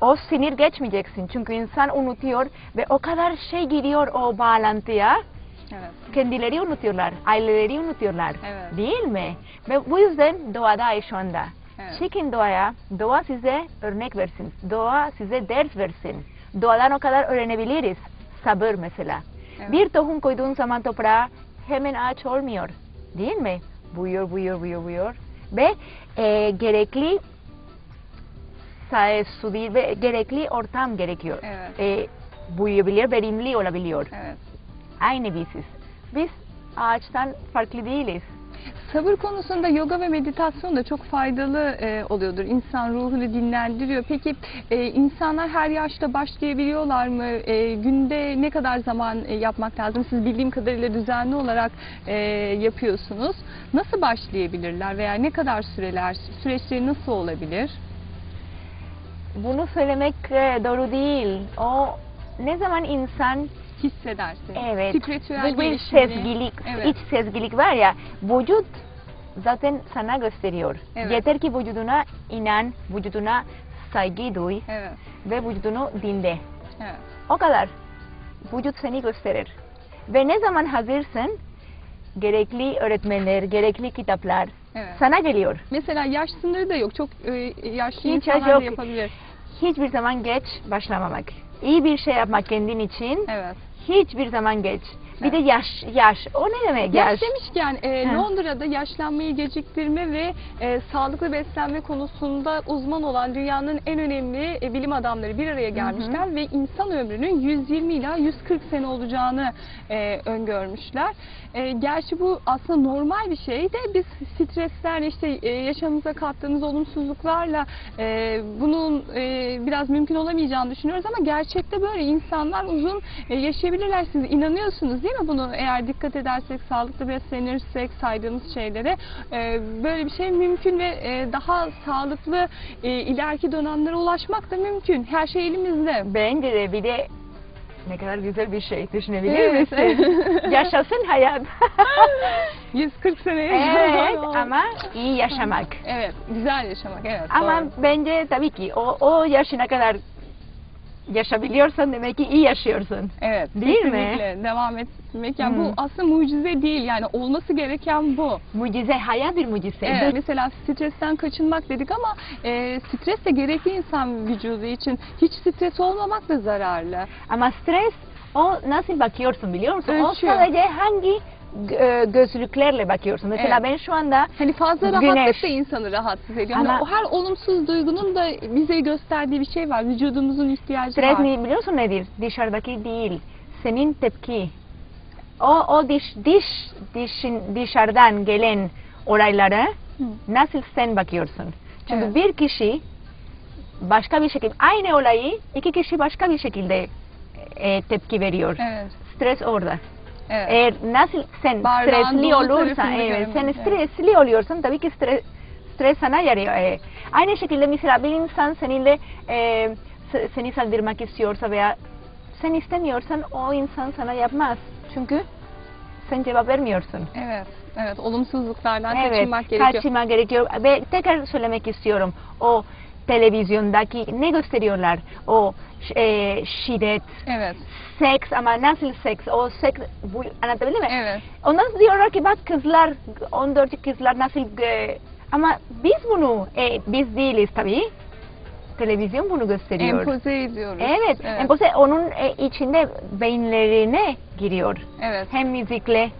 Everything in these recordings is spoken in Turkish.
o sinir geçmeyeceksin. Çünkü insan unutuyor ve o kadar şey giriyor o bağlantıya. Evet. Kendileri unutuyorlar, aileleri unutuyorlar. Evet. Değil mi? Ve bu yüzden doğadayız şu anda. Evet. Çıkın doğaya, doğa size örnek versin. Doğa size ders versin. Doğadan o kadar öğrenebiliriz. Sabır mesela. Evet. Bir tohum koyduğun zaman toprağa hemen ağaç olmuyor. Değil mi? Büyüyor, büyüyor, büyüyor, büyüyor. Ve e, gerekli su değil ve gerekli ortam gerekiyor. Evet. E, büyüyebiliyor, verimli olabiliyor. Evet. Aynı biziz. Biz ağaçtan farklı değiliz. Sabır konusunda yoga ve meditasyon da çok faydalı e, oluyordur. İnsan ruhunu dinlendiriyor. Peki e, insanlar her yaşta başlayabiliyorlar mı? E, günde ne kadar zaman e, yapmak lazım? Siz bildiğim kadarıyla düzenli olarak e, yapıyorsunuz. Nasıl başlayabilirler veya ne kadar süreler, süreçleri nasıl olabilir? Bunu söylemek doğru değil. O ne zaman insan Hissedersin. evet Spiritüel bu bir sezgilik, Evet. iç sezgilik var ya vücut zaten sana gösteriyor. Evet. Yeter ki vücuduna inan, vücuduna saygı duy Evet. ve vücudunu dinle. Evet. O kadar. Vücut seni gösterir. Ve ne zaman hazırsın gerekli öğretmenler, gerekli kitaplar Evet. sana geliyor. Mesela yaş sınırı da yok. Çok e, yaşlı Hiç insanlar yaş da yok. yapabilir. Hiçbir zaman geç başlamamak. İyi bir şey yapmak kendin için Evet. hiçbir zaman geç. Bir de yaş, yaş. O ne demek Yaş yaş? demişken e, Hı. Londra'da yaşlanmayı geciktirme ve e, sağlıklı beslenme konusunda uzman olan dünyanın en önemli e, bilim adamları bir araya gelmişler ve insan ömrünün 120 ila 140 sene olacağını e, öngörmüşler. E, gerçi bu aslında normal bir şey de biz streslerle işte e, yaşamımıza kattığımız olumsuzluklarla e, bunun e, biraz mümkün olamayacağını düşünüyoruz ama gerçekte böyle insanlar uzun e, yaşayabilirler. Siz inanıyorsunuz değil mi bunu? Eğer dikkat edersek, sağlıklı beslenirsek, saydığımız şeylere e, böyle bir şey mümkün ve e, daha sağlıklı e, ileriki dönemlere ulaşmak da mümkün. Her şey elimizde. Bence de bir de ne kadar güzel bir şey düşünebilir Evet, misin? Yaşasın hayat. 140 sene evet ama iyi yaşamak. Evet, güzel yaşamak. Evet. Ama doğru. bence tabii ki o, o yaşına kadar yaşabiliyorsan demek ki iyi yaşıyorsun. Evet, Değil mi? devam etmek. Yani Hmm. bu aslında mucize değil. Yani olması gereken bu. Mucize, hayat bir mucize. Evet, mesela stresten kaçınmak dedik ama e, stres de gerekli insan vücudu için. Hiç stres olmamak da zararlı. Ama stres o nasıl bakıyorsun biliyor musun? Ölçüyor. O sadece hangi e, gözlüklerle bakıyorsun. Mesela Evet. ben şu anda Hani fazla Güneş. rahatlık da insanı rahatsız ediyor. Hani Ama- o her olumsuz duygunun da bize gösterdiği bir şey var. Vücudumuzun ihtiyacı stres var. ne biliyorsun nedir? Dışarıdaki değil. Senin tepki. O, o diş, diş, dişin, dışarıdan gelen olaylara Hı. nasıl sen bakıyorsun? Çünkü Evet. bir kişi başka bir şekilde aynı olayı iki kişi başka bir şekilde e, tepki veriyor. Evet. Stres orada. Evet. Eğer nasıl sen Bardağın stresli olursan, evet, sen görmek, stresli oluyorsan tabii ki stres, stres sana yarıyor. E, aynı şekilde mesela bir insan seninle e, se- seni saldırmak istiyorsa veya sen istemiyorsan o insan sana yapmaz. Çünkü sen cevap vermiyorsun. Evet. Evet. Olumsuzluklardan evet, kaçınmak gerekiyor. kaçınmak gerekiyor. Ve tekrar söylemek istiyorum. O televizyondaki ne gösteriyorlar? O e, şiddet, Evet. seks ama nasıl seks? O seks, bu, anlatabildim mi? Evet. Ondan diyorlar ki bak kızlar, 14 kızlar nasıl... e, ama biz bunu, e, biz değiliz tabii. Televizyon bunu gösteriyor. Empoze ediyoruz. Evet, Evet. empoze onun e, içinde beyinlerine giriyor. Evet. Hem müzikle.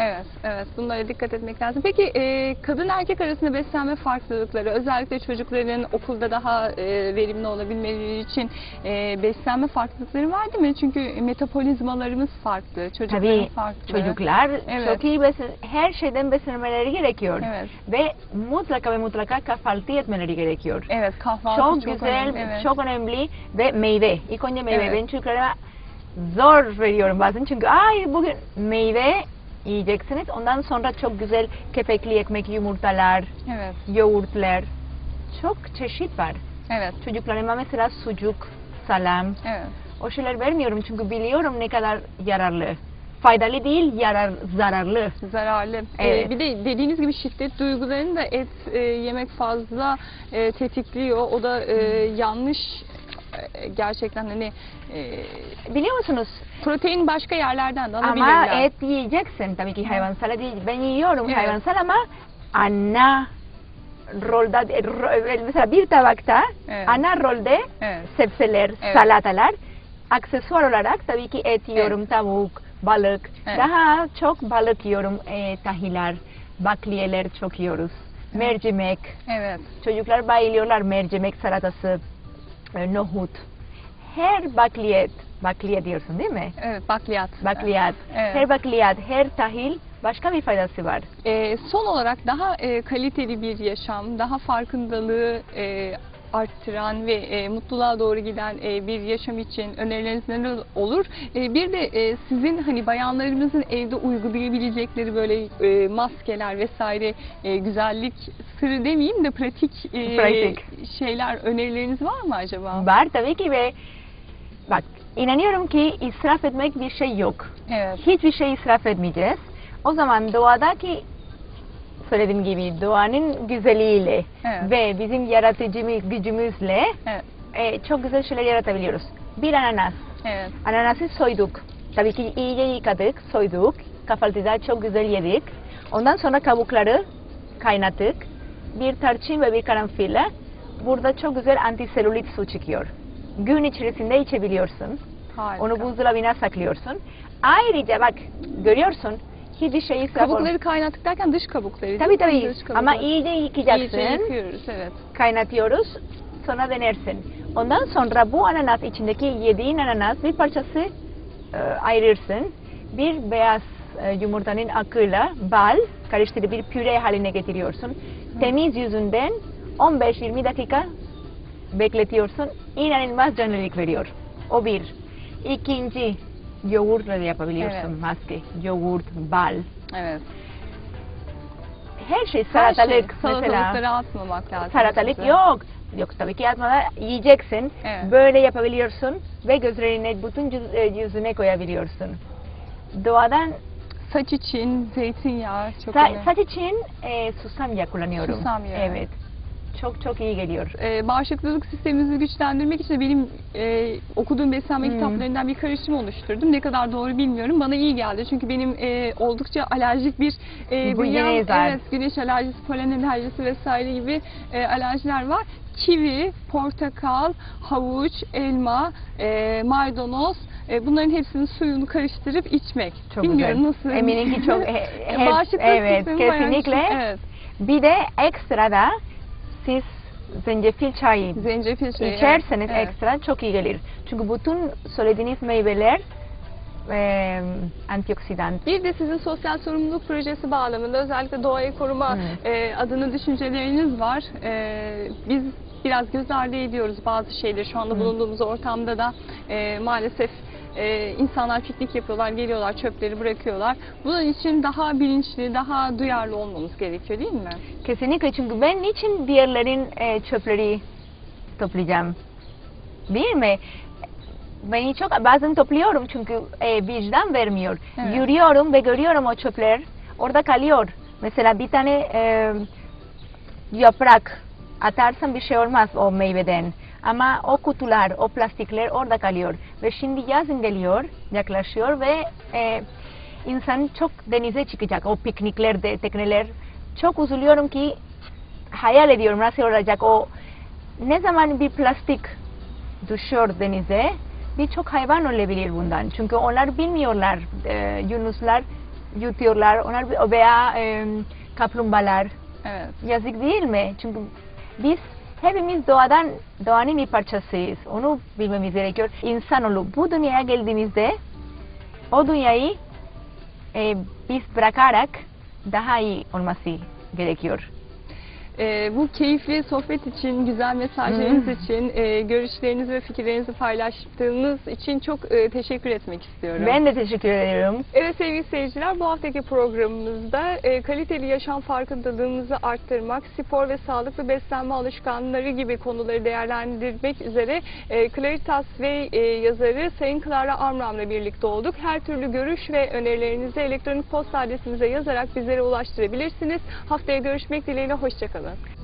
Evet, evet. Bunlara dikkat etmek lazım. Peki e, kadın erkek arasında beslenme farklılıkları, özellikle çocukların okulda daha e, verimli olabilmeleri için e, beslenme farklılıkları var değil mi? Çünkü metabolizmalarımız farklı, çocukların Tabii farklı. çocuklar Evet. çok iyi besin, her şeyden beslenmeleri gerekiyor. Evet. Ve mutlaka ve mutlaka kahvaltı etmeleri gerekiyor. Evet, kahvaltı çok, çok, güzel, önemli. Evet. çok önemli ve meyve. İlk önce meyve. Evet. Ben çocuklara zor veriyorum bazen çünkü ay bugün meyve yiyeceksiniz. Ondan sonra çok güzel kepekli ekmek, yumurtalar, Evet, yoğurtlar. Çok çeşit var. evet, Çocuklarıma mesela sucuk, salam. evet. O şeyler vermiyorum çünkü biliyorum ne kadar yararlı. Faydalı değil, yarar, zararlı. Zararlı. E, Evet. bir de dediğiniz gibi şiddet duygularını da et e, yemek fazla e, tetikliyor. O da e, yanlış gerçekten hani e, Biliyor musunuz? protein başka yerlerden de Ama alabilirler. et yiyeceksin. Tabii ki hayvansal değil. Ben yiyorum Evet. hayvansal ama ana rolda, ro- mesela bir tabakta Evet. ana rolde Evet. sebzeler, Evet. salatalar. Aksesuar olarak tabii ki et yiyorum, tavuk, balık. Evet. Daha çok balık yiyorum, e, tahiler, bakliyeler çok yiyoruz. Mercimek, Evet. çocuklar bayılıyorlar mercimek salatası, e, nohut. Her bakliyet, bakliye diyorsun değil mi? Evet, bakliyat. Bakliyat. Evet. Her bakliyat, her tahil başka bir faydası var. Ee, son olarak daha e, kaliteli bir yaşam, daha farkındalığı e, arttıran ve e, mutluluğa doğru giden e, bir yaşam için önerileriniz neler olur? E, bir de e, sizin hani bayanlarımızın evde uygulayabilecekleri böyle e, maskeler vesaire e, güzellik sırrı demeyeyim de pratik, e, Pratik. şeyler önerileriniz var mı acaba? Var tabii ki ve bak inanıyorum ki israf etmek bir şey yok. Evet. Hiçbir şey israf etmeyeceğiz. O zaman doğadaki söylediğim gibi doğanın güzelliğiyle Evet. ve bizim yaratıcı gücümüzle Evet. e, çok güzel şeyler yaratabiliyoruz. Bir ananas. Evet. Ananası soyduk. Tabii ki iyice yıkadık, soyduk. Kahvaltıda çok güzel yedik. Ondan sonra kabukları kaynattık. Bir tarçın ve bir karanfille. Burada çok güzel antiselülit su çıkıyor. Gün içerisinde içebiliyorsun. Harika. Onu buzdolabına saklıyorsun. Ayrıca bak görüyorsun hiçbir şey olmaz. Kabukları kaynattık derken dış kabukları. Tabii tabii Dış kabukları. ama iyice yıkayacaksın. İyice yıkıyoruz evet. kaynatıyoruz. Sonra denersin. Ondan sonra bu ananas içindeki yediğin ananas bir parçası e, ayırırsın. Bir beyaz e, yumurtanın akıyla bal karıştırıp bir püre haline getiriyorsun. Temiz yüzünden 15-20 dakika bekletiyorsun. İnanılmaz canlılık veriyor. O bir. İkinci yoğurtla da yapabiliyorsun Evet. maske. Yoğurt, bal. Evet. Her şey Her salatalık şey, mesela. salatalıkları atmamak lazım. Salatalık size. yok. Yok tabii ki atmadan yiyeceksin. Evet. Böyle yapabiliyorsun ve gözlerine bütün e, yüzüne koyabiliyorsun. Doğadan Saç için zeytinyağı çok sa- önemli. saç için e, susam yağı kullanıyorum. Susam yağı. Evet. Çok çok iyi geliyor. Ee, bağışıklık sistemimizi güçlendirmek için benim e, okuduğum beslenme Hmm. kitaplarından bir karışım oluşturdum. Ne kadar doğru bilmiyorum. Bana iyi geldi. Çünkü benim e, oldukça alerjik bir e, bünyem- evet, güneş alerjisi, polen alerjisi vesaire gibi e, alerjiler var. Kivi, portakal, havuç, elma, e, maydanoz e, bunların hepsinin suyunu karıştırıp içmek. Çok Bilmiyorum güzel. nasıl. Eminim ki çok- he- hep- evet, bayağı kesinlikle. güçlü. Evet. Bir de ekstra da siz zencefil çayı Zencefil çayı. içerseniz evet. ekstra çok iyi gelir. Çünkü bütün söylediğiniz meyveler e, antioksidan. Bir de sizin sosyal sorumluluk projesi bağlamında özellikle doğayı koruma Hı. e, adına düşünceleriniz var. E, biz biraz göz ardı ediyoruz bazı şeyleri. Şu anda Hı. bulunduğumuz ortamda da e, maalesef e, insanlar piknik yapıyorlar, geliyorlar, çöpleri bırakıyorlar. Bunun için daha bilinçli, daha duyarlı olmamız gerekiyor değil mi? Kesinlikle çünkü ben niçin diğerlerin e, çöpleri toplayacağım? Değil mi? Ben çok bazen topluyorum çünkü e, vicdan vermiyor. Evet. Yürüyorum ve görüyorum o çöpler orada kalıyor. Mesela bir tane e, yaprak atarsan bir şey olmaz o meyveden. Ama o kutular, o plastikler orada kalıyor. Ve şimdi yazın geliyor, yaklaşıyor ve e, insan çok denize çıkacak. O pikniklerde, tekneler. Çok üzülüyorum ki hayal ediyorum nasıl olacak o ne zaman bir plastik düşüyor denize birçok hayvan ölebilir bundan. Çünkü onlar bilmiyorlar. E, yunuslar yutuyorlar. Onlar veya e, kaplumbağalar. Evet. Yazık değil mi? Çünkü biz hepimiz doğadan, doğanın bir parçasıyız. Onu bilmemiz gerekiyor. İnsanoğlu bu dünyaya geldiğimizde o dünyayı e, biz bırakarak daha iyi olması gerekiyor. E, bu keyifli sohbet için, güzel mesajlarınız Hı. için, e, görüşlerinizi ve fikirlerinizi paylaştığınız için çok e, teşekkür etmek istiyorum. Ben de teşekkür ediyorum. Evet sevgili seyirciler bu haftaki programımızda e, kaliteli yaşam farkındalığımızı arttırmak, spor ve sağlıklı beslenme alışkanlıkları gibi konuları değerlendirmek üzere e, Claritas ve e, yazarı Sayın Clara Armram'la birlikte olduk. Her türlü görüş ve önerilerinizi elektronik posta adresimize yazarak bizlere ulaştırabilirsiniz. Haftaya görüşmek dileğiyle hoşçakalın. так.